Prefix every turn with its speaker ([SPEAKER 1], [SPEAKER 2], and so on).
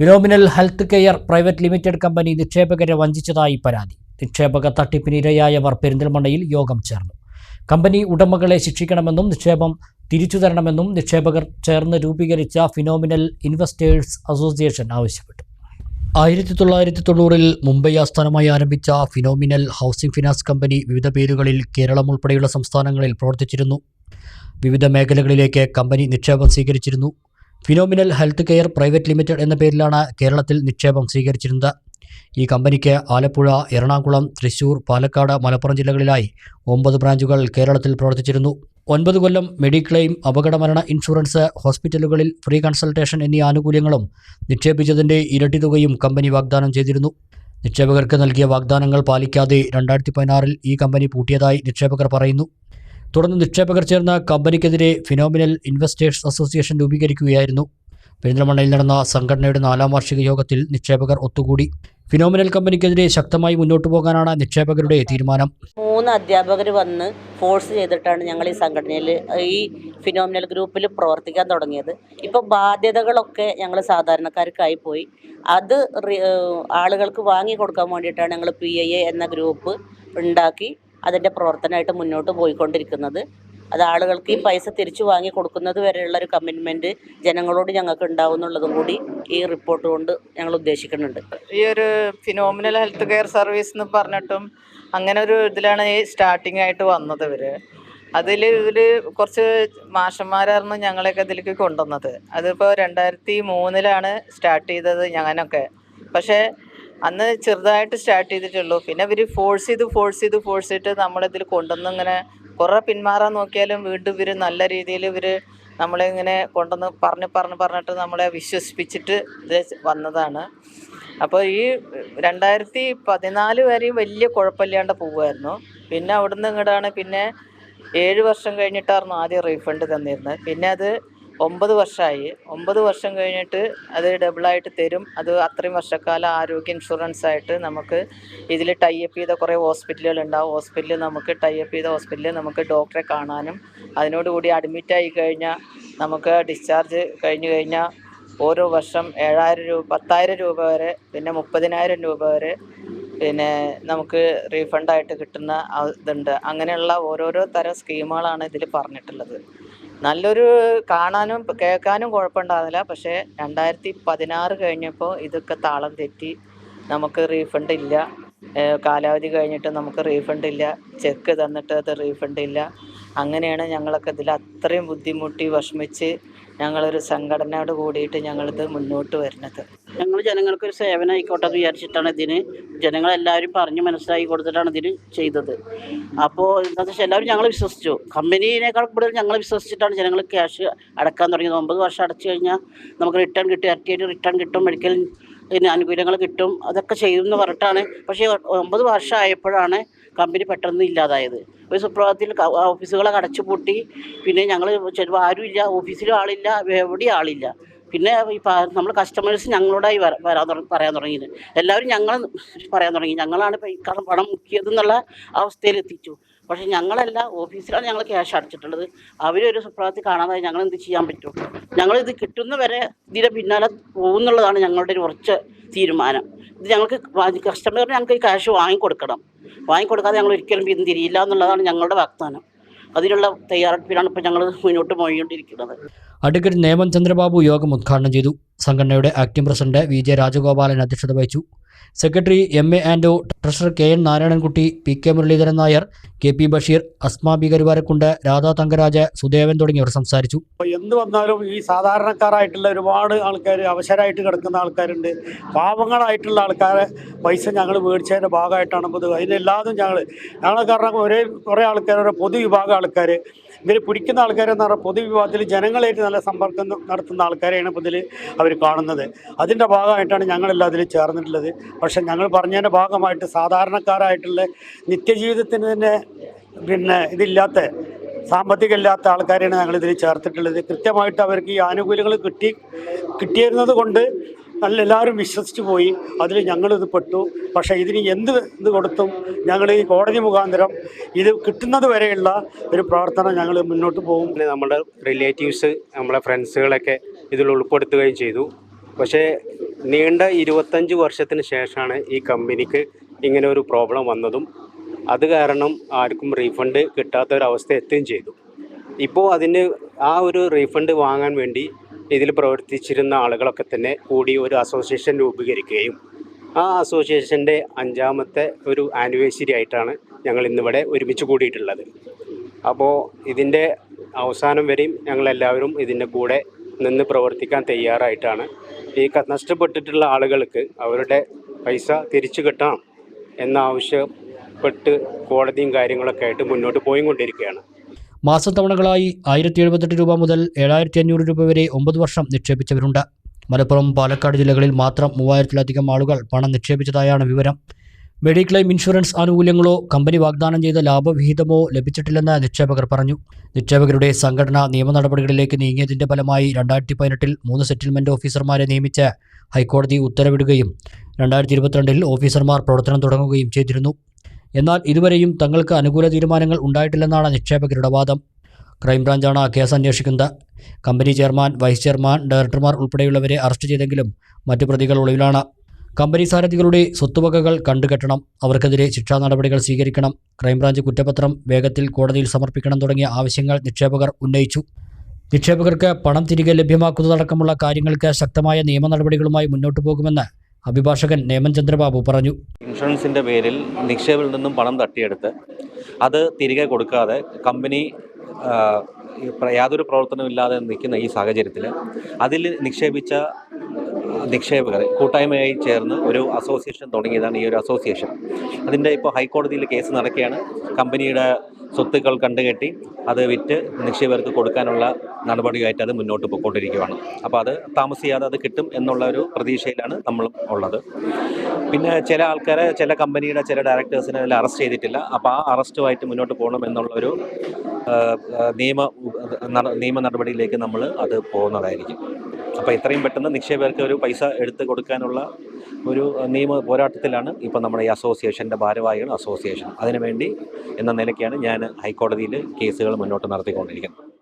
[SPEAKER 1] Phenomenal health care private limited company നിക്ഷേപകരെ വഞ്ചിച്ചതായി പരാതി. നിക്ഷേപക തട്ടിപ്പിനിരയായവർ പെരിന്തൽമണ്ണയിൽ യോഗം ചേർന്നു. കമ്പനി ഉടമകളെ ശിക്ഷിക്കണമെന്നും നിക്ഷേപം തിരിച്ചു തരണമെന്നും നിക്ഷേപകർ ചേർന്ന് രൂപീകരിച്ച ഫിനോമിനൽ ഇൻവെസ്റ്റേഴ്സ് അസോസിയേഷൻ ആവശ്യപ്പെട്ടു. ആയിരത്തി തൊള്ളായിരത്തി തൊണ്ണൂറിൽ മുംബൈ ആസ്ഥാനമായി ആരംഭിച്ച ഫിനോമിനൽ ഹൗസിംഗ് ഫിനാൻസ് കമ്പനി വിവിധ പേരുകളിൽ കേരളം ഉൾപ്പെടെയുള്ള സംസ്ഥാനങ്ങളിൽ പ്രവർത്തിച്ചിരുന്നു. വിവിധ മേഖലകളിലേക്ക് കമ്പനി നിക്ഷേപം സ്വീകരിച്ചിരുന്നു. Phenomenal health care private limited എന്ന പേരിലാണ് കേരളത്തിൽ നിക്ഷേപം സ്വീകരിച്ചിരുന്നത്. ഈ കമ്പനിക്ക് ആലപ്പുഴ എറണാകുളം തൃശൂർ പാലക്കാട് മലപ്പുറം ജില്ലകളിലായി ഒമ്പത് ബ്രാഞ്ചുകൾ കേരളത്തിൽ പ്രവർത്തിച്ചിരുന്നു. ഒൻപത് കൊല്ലം മെഡിക്ലെയിം അപകടമരണ ഇൻഷുറൻസ് ഹോസ്പിറ്റലുകളിൽ ഫ്രീ കൺസൾട്ടേഷൻ എന്നീ ആനുകൂല്യങ്ങളും നിക്ഷേപിച്ചതിന്റെ ഇരട്ടി തുകയും കമ്പനി വാഗ്ദാനം ചെയ്തിരുന്നു. നിക്ഷേപകർക്ക് നൽകിയ വാഗ്ദാനങ്ങൾ പാലിക്കാതെ രണ്ടായിരത്തി പതിനാറിൽ ഈ കമ്പനി പൂട്ടിയതായി നിക്ഷേപകർ പറയുന്നു. തുടർന്ന് നിക്ഷേപകർ ചേർന്ന കമ്പനിക്കെതിരെ ഫിനോമിനൽ ഇൻവെസ്റ്റേഴ്സ് അസോസിയേഷൻ രൂപീകരിക്കുകയായിരുന്നു. പെരിന്തൽമണ്ണയിൽ നടന്ന സംഘടനയുടെ നാലാം വാർഷിക യോഗത്തിൽ നിക്ഷേപകർ ഒത്തുകൂടി. ഫിനോമിനൽ കമ്പനിക്കെതിരെ ശക്തമായി മുന്നോട്ടു പോകാനാണ് നിക്ഷേപകരുടെ തീരുമാനം.
[SPEAKER 2] മൂന്ന് അധ്യാപകർ വന്ന് ഫോഴ്സ് ചെയ്തിട്ടാണ് ഞങ്ങൾ ഈ സംഘടനയിൽ ഈ ഫിനോമിനൽ ഗ്രൂപ്പിൽ പ്രവർത്തിക്കാൻ തുടങ്ങിയത്. ഇപ്പോൾ ബാധ്യതകളൊക്കെ ഞങ്ങൾ സാധാരണക്കാർക്കായി പോയി. അത് ആളുകൾക്ക് വാങ്ങി കൊടുക്കാൻ വേണ്ടിയിട്ടാണ് ഞങ്ങൾ പി എന്ന ഗ്രൂപ്പ് ഉണ്ടാക്കി. അതിന്റെ പ്രവർത്തനമായിട്ട് മുന്നോട്ട് പോയിക്കൊണ്ടിരിക്കുന്നത്. അത് ആളുകൾക്ക് ഈ പൈസ തിരിച്ചു വാങ്ങി കൊടുക്കുന്നത് വരെയുള്ള ഒരു കമ്മിറ്റ്മെന്റ് ജനങ്ങളോട് ഞങ്ങൾക്ക് ഉണ്ടാവും എന്നുള്ളതും കൂടി ഈ റിപ്പോർട്ട് കൊണ്ട് ഞങ്ങൾ ഉദ്ദേശിക്കുന്നുണ്ട്.
[SPEAKER 3] ഈ ഒരു ഫിനോമിനൽ ഹെൽത്ത് കെയർ സർവീസ് എന്ന് പറഞ്ഞിട്ടും അങ്ങനെ ഒരു ഇതിലാണ് ഈ സ്റ്റാർട്ടിംഗ് ആയിട്ട് വന്നത് ഇവർ അതിൽ ഇതിൽ കുറച്ച് മാഷന്മാരായിരുന്നു ഞങ്ങളെയൊക്കെ ഇതിലേക്ക് കൊണ്ടുവന്നത്. അതിപ്പോൾ രണ്ടായിരത്തി മൂന്നിലാണ് സ്റ്റാർട്ട് ചെയ്തത് ഞാനൊക്കെ. പക്ഷേ അന്ന് ചെറുതായിട്ട് സ്റ്റാർട്ട് ചെയ്തിട്ടുള്ളൂ. പിന്നെ ഇവർ ഫോഴ്സ് ചെയ്ത് ഫോഴ്സ് ചെയ്ത് ഫോഴ്സ് ചെയ്തിട്ട് നമ്മളിതിൽ കൊണ്ടുവന്ന് ഇങ്ങനെ കുറേ പിന്മാറാൻ നോക്കിയാലും വീണ്ടും ഇവർ നല്ല രീതിയിൽ ഇവർ നമ്മളെ ഇങ്ങനെ കൊണ്ടുവന്ന് പറഞ്ഞ് പറഞ്ഞ് പറഞ്ഞിട്ട് നമ്മളെ വിശ്വസിപ്പിച്ചിട്ട് ഇത് വന്നതാണ്. അപ്പോൾ ഈ രണ്ടായിരത്തി പതിനാല് വരെയും വലിയ കുഴപ്പമില്ലാണ്ട് പോവുമായിരുന്നു പിന്നെ അവിടുന്ന് ഇങ്ങോട്ടാണ് പിന്നെ ഏഴ് വർഷം കഴിഞ്ഞിട്ടായിരുന്നു ആദ്യം റീഫണ്ട് തന്നിരുന്നത്. പിന്നെ അത് ഒമ്പത് വർഷമായി ഒമ്പത് വർഷം കഴിഞ്ഞിട്ട് അത് ഡബിളായിട്ട് തരും. അത് അത്രയും വർഷക്കാലം ആരോഗ്യ ഇൻഷുറൻസ് ആയിട്ട് നമുക്ക് ഇതിൽ ടൈപ്പ് ചെയ്ത കുറേ ഹോസ്പിറ്റലുകൾ ഉണ്ടാവും. ഹോസ്പിറ്റലിൽ നമുക്ക് ടൈപ്പ് ചെയ്ത ഹോസ്പിറ്റലിൽ നമുക്ക് ഡോക്ടറെ കാണാനും അതിനോടുകൂടി അഡ്മിറ്റായി കഴിഞ്ഞാൽ നമുക്ക് ഡിസ്ചാർജ് കഴിഞ്ഞു കഴിഞ്ഞാൽ ഓരോ വർഷം ഏഴായിരം രൂപ പത്തായിരം രൂപ വരെ പിന്നെ മുപ്പതിനായിരം രൂപ വരെ പിന്നെ നമുക്ക് റീഫണ്ടായിട്ട് കിട്ടുന്ന ഇതുണ്ട്. അങ്ങനെയുള്ള ഓരോരോ തരം സ്കീമുകളാണ് ഇതിൽ പറഞ്ഞിട്ടുള്ളത്. നല്ലൊരു കാണാനും കേൾക്കാനും കുഴപ്പമുണ്ടാകുന്നില്ല പക്ഷേ രണ്ടായിരത്തി പതിനാറ് കഴിഞ്ഞപ്പോൾ ഇതൊക്കെ താളം തെറ്റി. നമുക്ക് റീഫണ്ട് ഇല്ല. കാലാവധി കഴിഞ്ഞിട്ട് നമുക്ക് റീഫണ്ട് ഇല്ല. ചെക്ക് തന്നിട്ട് അത് റീഫണ്ട് ഇല്ല. അങ്ങനെയാണ് ഞങ്ങളൊക്കെ ഇതിൽ അത്രയും ബുദ്ധിമുട്ടി വിഷമിച്ച് ഞങ്ങളൊരു സംഘടനയോട് കൂടിയിട്ട് ഞങ്ങളിത് മുന്നോട്ട് വരുന്നത്.
[SPEAKER 4] ഞങ്ങൾ ജനങ്ങൾക്കൊരു സേവനം ആയിക്കോട്ടെ എന്ന് വിചാരിച്ചിട്ടാണ് ഇതിന് ജനങ്ങളെല്ലാവരും പറഞ്ഞ് മനസ്സിലാക്കി കൊടുത്തിട്ടാണ് ഇതിന് ചെയ്തത്. അപ്പോൾ എന്താണെന്ന് വെച്ചാൽ എല്ലാവരും ഞങ്ങൾ വിശ്വസിച്ചു. കമ്പനീനേക്കാൾ കൂടുതൽ ഞങ്ങൾ വിശ്വസിച്ചിട്ടാണ് ജനങ്ങൾ ക്യാഷ് അടക്കാൻ തുടങ്ങിയത്. ഒമ്പത് വർഷം അടച്ചു കഴിഞ്ഞാൽ നമുക്ക് റിട്ടേൺ കിട്ടും ഇരട്ടിയായിട്ട് റിട്ടേൺ കിട്ടും മെഡിക്കൽ പിന്നെ ആനുകൂല്യങ്ങൾ കിട്ടും അതൊക്കെ ചെയ്യുമെന്ന് പറഞ്ഞിട്ടാണ്. പക്ഷേ ഒമ്പത് വർഷം ആയപ്പോഴാണ് കമ്പനി പെട്ടെന്ന് ഇല്ലാതായത്. ഒരു സുപ്രഭാതത്തിൽ ഓഫീസുകളെ അടച്ചു പൂട്ടി പിന്നെ ഞങ്ങൾ ചിലപ്പോൾ ആരുമില്ല ഓഫീസിലും ആളില്ല എവിടെയും ആളില്ല. പിന്നെ ഈ നമ്മൾ കസ്റ്റമേഴ്സ് ഞങ്ങളോടായി വര- വരാൻ പറയാൻ തുടങ്ങിയത്. എല്ലാവരും ഞങ്ങൾ പറയാൻ തുടങ്ങി. ഞങ്ങളാണ് കടം പണം മുക്കിയതെന്നുള്ള അവസ്ഥയിൽ എത്തിച്ചു പക്ഷെ ഞങ്ങളല്ല ഓഫീസിലാണ് ഞങ്ങൾ ക്യാഷ് അടച്ചിട്ടുള്ളത്. അവരൊരു സുപ്രഭാതത്തിൽ കാണാതായി ഞങ്ങൾ എന്ത് ചെയ്യാൻ പറ്റും? ഞങ്ങളിത് കിട്ടുന്ന വരെ ഇതിന്റെ പിന്നാലെ പോകുന്നുള്ളതാണ് ഞങ്ങളുടെ ഒരു ഉറച്ച തീരുമാനം. ഇത് ഞങ്ങൾക്ക് കസ്റ്റമറിന് ഞങ്ങൾക്ക് ഈ ക്യാഷ് വാങ്ങിക്കൊടുക്കണം. വാങ്ങിക്കൊടുക്കാതെ ഞങ്ങൾ ഒരിക്കലും പിന്തിരിയില്ല എന്നുള്ളതാണ് ഞങ്ങളുടെ വാഗ്ദാനം. അതിനുള്ള തയ്യാറെടുപ്പിലാണ് ഇപ്പോൾ ഞങ്ങൾ മുന്നോട്ട് പോയിക്കൊണ്ടിരിക്കുന്നത്.
[SPEAKER 1] അഡ്വക്കേറ്റ് നേമൻ ചന്ദ്രബാബു യോഗം ഉദ്ഘാടനം ചെയ്തു. സംഘടനയുടെ acting president V J Rajagopalan അധ്യക്ഷത വഹിച്ചു. Secretary M A Ando treasurer K N Narayanankutty P K Muraleedharan Nair K P Basheer Asma B Radha Thankaraj Sudevan തുടങ്ങിയവർ സംസാരിച്ചു.
[SPEAKER 5] എന്ത് വന്നാലും ഈ സാധാരണക്കാരായിട്ടുള്ള ഒരുപാട് ആൾക്കാർ അവശരായിട്ട് കിടക്കുന്ന ആൾക്കാരുണ്ട്. പാവങ്ങളായിട്ടുള്ള ആൾക്കാരെ പൈസ ഞങ്ങൾ മേടിച്ചതിന്റെ ഭാഗമായിട്ടാണ് ഇത് അതിനെല്ലാതും ഞങ്ങൾ ഞങ്ങൾ കാരണം ഒരേ കുറേ ആൾക്കാർ ഒരു പൊതുവിഭാഗം ആൾക്കാർ ഇവർ പിടിക്കുന്ന ആൾക്കാരെന്ന് പറഞ്ഞാൽ പൊതുവിഭാഗത്തിൽ ജനങ്ങളായിട്ട് നല്ല സമ്പർക്കം നടത്തുന്ന ആൾക്കാരെയാണ് ഇപ്പോൾ ഇതിൽ അവർ കാണുന്നത്. അതിന്റെ ഭാഗമായിട്ടാണ് ഞങ്ങളെല്ലാം അതിൽ ചേർന്നിട്ടുള്ളത്. പക്ഷേ ഞങ്ങൾ പറഞ്ഞതിന്റെ ഭാഗമായിട്ട് സാധാരണക്കാരായിട്ടുള്ള നിത്യജീവിതത്തിന് തന്നെ പിന്നെ ഇതില്ലാത്ത സാമ്പത്തികമില്ലാത്ത ആൾക്കാരെയാണ് ഞങ്ങൾ ഇതിൽ ചേർത്തിട്ടുള്ളത്. കൃത്യമായിട്ട് അവർക്ക് ഈ ആനുകൂല്യങ്ങൾ കിട്ടി കിട്ടിയിരുന്നത് കൊണ്ട് നല്ല എല്ലാവരും വിശ്വസിച്ച് പോയി. അതിൽ ഞങ്ങളിത് പെട്ടു. പക്ഷേ ഇതിന് എന്ത് ഇത് കൊടുത്തും ഞങ്ങൾ ഈ കോടതി മുഖാന്തരം ഇത് കിട്ടുന്നത് വരെയുള്ള ഒരു പ്രവർത്തനം ഞങ്ങൾ മുന്നോട്ട് പോകും.
[SPEAKER 6] നമ്മുടെ റിലേറ്റീവ്സ് നമ്മളെ ഫ്രണ്ട്സുകളൊക്കെ ഇതിൽ ഉൾപ്പെടുത്തുകയും ചെയ്തു. പക്ഷേ നീണ്ട ഇരുപത്തഞ്ച് വർഷത്തിന് ശേഷമാണ് ഈ കമ്പനിക്ക് ഇങ്ങനെ ഒരു പ്രോബ്ലം വന്നതും. അത് കാരണം ആർക്കും റീഫണ്ട് കിട്ടാത്ത ഒരു അവസ്ഥ എത്തുകയും ചെയ്തു. ഇപ്പോൾ അതിന് ആ ഒരു റീഫണ്ട് വാങ്ങാൻ വേണ്ടി ഇതിൽ പ്രവർത്തിച്ചിരുന്ന ആളുകളൊക്കെ തന്നെ കൂടി ഒരു അസോസിയേഷൻ രൂപീകരിക്കുകയും ആ അസോസിയേഷന്റെ അഞ്ചാമത്തെ ഒരു ആനിവേഴ്സറി ആയിട്ടാണ് ഞങ്ങൾ ഇന്നിവിടെ ഒരുമിച്ച് കൂടിയിട്ടുള്ളത്. അപ്പോൾ ഇതിന്റെ അവസാനം വരെയും ഞങ്ങളെല്ലാവരും ഇതിന്റെ കൂടെ നിന്ന് പ്രവർത്തിക്കാൻ തയ്യാറായിട്ടാണ്. ഈ നഷ്ടപ്പെട്ടിട്ടുള്ള ആളുകൾക്ക് അവരുടെ പൈസ തിരിച്ചു കിട്ടണം എന്നാവശ്യപ്പെട്ട് കോടതിയും കാര്യങ്ങളൊക്കെ ആയിട്ട് മുന്നോട്ട് പോയിക്കൊണ്ടിരിക്കുകയാണ്.
[SPEAKER 1] മാസത്തവണകളായി ആയിരത്തി എഴുപത്തെട്ട് രൂപ മുതൽ ഏഴായിരത്തി അഞ്ഞൂറ് രൂപ വരെ ഒമ്പത് വർഷം നിക്ഷേപിച്ചവരുണ്ട്. മലപ്പുറം പാലക്കാട് ജില്ലകളിൽ മാത്രം മൂവായിരത്തിലധികം ആളുകൾ പണം നിക്ഷേപിച്ചതായാണ് വിവരം. മെഡിക്ലെയിം ഇൻഷുറൻസ് ആനുകൂല്യങ്ങളോ കമ്പനി വാഗ്ദാനം ചെയ്ത ലാഭവിഹിതമോ ലഭിച്ചിട്ടില്ലെന്ന് നിക്ഷേപകർ പറഞ്ഞു. നിക്ഷേപകരുടെ സംഘടന നിയമ നടപടികളിലേക്ക് നീങ്ങിയതിന്റെ ഫലമായി രണ്ടായിരത്തി പതിനെട്ടിൽ മൂന്ന് സെറ്റിൽമെന്റ് ഓഫീസർമാരെ നിയമിച്ച് ഹൈക്കോടതി ഉത്തരവിടുകയും രണ്ടായിരത്തി ഇരുപത്തിരണ്ടിൽ ഓഫീസർമാർ പ്രവർത്തനം തുടങ്ങുകയും ചെയ്തിരുന്നു. എന്നാൽ ഇതുവരെയും തങ്ങൾക്ക് അനുകൂല തീരുമാനങ്ങൾ ഉണ്ടായിട്ടില്ലെന്നാണ് നിക്ഷേപകരുടെ വാദം. ക്രൈംബ്രാഞ്ചാണ് കേസ് അന്വേഷിക്കുന്നത്. കമ്പനി ചെയർമാൻ വൈസ് ചെയർമാൻ ഡയറക്ടർമാർ ഉൾപ്പെടെയുള്ളവരെ അറസ്റ്റ് ചെയ്തെങ്കിലും മറ്റു പ്രതികൾ ഒളിവിലാണ്. കമ്പനി സാരഥികളുടെ സ്വത്തുവകകൾ കണ്ടുകെട്ടണം. അവർക്കെതിരെ ശിക്ഷാ നടപടികൾ സ്വീകരിക്കണം. ക്രൈംബ്രാഞ്ച് കുറ്റപത്രം വേഗത്തിൽ കോടതിയിൽ സമർപ്പിക്കണം തുടങ്ങിയ ആവശ്യങ്ങൾ നിക്ഷേപകർ ഉന്നയിച്ചു. നിക്ഷേപകർക്ക് പണം തിരികെ ലഭ്യമാക്കുന്നതടക്കമുള്ള കാര്യങ്ങൾക്ക് ശക്തമായ നിയമ നടപടികളുമായി മുന്നോട്ടു പോകുമെന്ന് അഭിഭാഷകൻ നേമൻ ചന്ദ്രബാബു പറഞ്ഞു.
[SPEAKER 7] ഇൻഷുറൻസിന്റെ പേരിൽ നിക്ഷേപിൽ നിന്നും പണം തട്ടിയെടുത്ത് അത് തിരികെ കൊടുക്കാതെ കമ്പനി യാതൊരു പ്രവർത്തനമില്ലാതെ നിൽക്കുന്ന ഈ സാഹചര്യത്തിൽ അതിൽ നിക്ഷേപിച്ച നിക്ഷേപകർ കൂട്ടായ്മയായി ചേർന്ന് ഒരു അസോസിയേഷൻ തുടങ്ങിയതാണ് ഈ ഒരു അസോസിയേഷൻ. അതിന്റെ ഇപ്പോൾ ഹൈക്കോടതിയിൽ കേസ് നടക്കുകയാണ്. കമ്പനിയുടെ സ്വത്തുക്കൾ കണ്ടുകെട്ടി അത് വിറ്റ് നിക്ഷേപകർക്ക് കൊടുക്കാനുള്ള നടപടിയായിട്ട് അത് മുന്നോട്ട് പോയിക്കൊണ്ടിരിക്കുകയാണ് അപ്പോൾ അത് താമസിയാതെ അത് കിട്ടും എന്നുള്ള ഒരു പ്രതീക്ഷയിലാണ് നമ്മൾ ഉള്ളത്. പിന്നെ ചില ആൾക്കാരെ ചില കമ്പനിയുടെ ചില ഡയറക്ടേഴ്സിനെ അതിൽ അറസ്റ്റ് ചെയ്തിട്ടില്ല. അപ്പോൾ ആ അറസ്റ്റുമായിട്ട് മുന്നോട്ട് പോകണം എന്നുള്ളൊരു നിയമ നിയമ നടപടിയിലേക്ക് നമ്മൾ അത് പോകുന്നതായിരിക്കും. അപ്പോൾ ഇത്രയും പെട്ടെന്ന് നിക്ഷേപകർക്ക് ഒരു പൈസ എടുത്ത് കൊടുക്കാനുള്ള ഒരു നിയമ പോരാട്ടത്തിലാണ് ഇപ്പോൾ നമ്മുടെ ഈ അസോസിയേഷന്റെ ഭാരവാഹികൾ അസോസിയേഷൻ. അതിനുവേണ്ടി എന്ന നിലയ്ക്കാണ് ഞാൻ ഹൈക്കോടതിയിൽ കേസുകൾ മുന്നോട്ട് നടത്തിക്കൊണ്ടിരിക്കുന്നത്.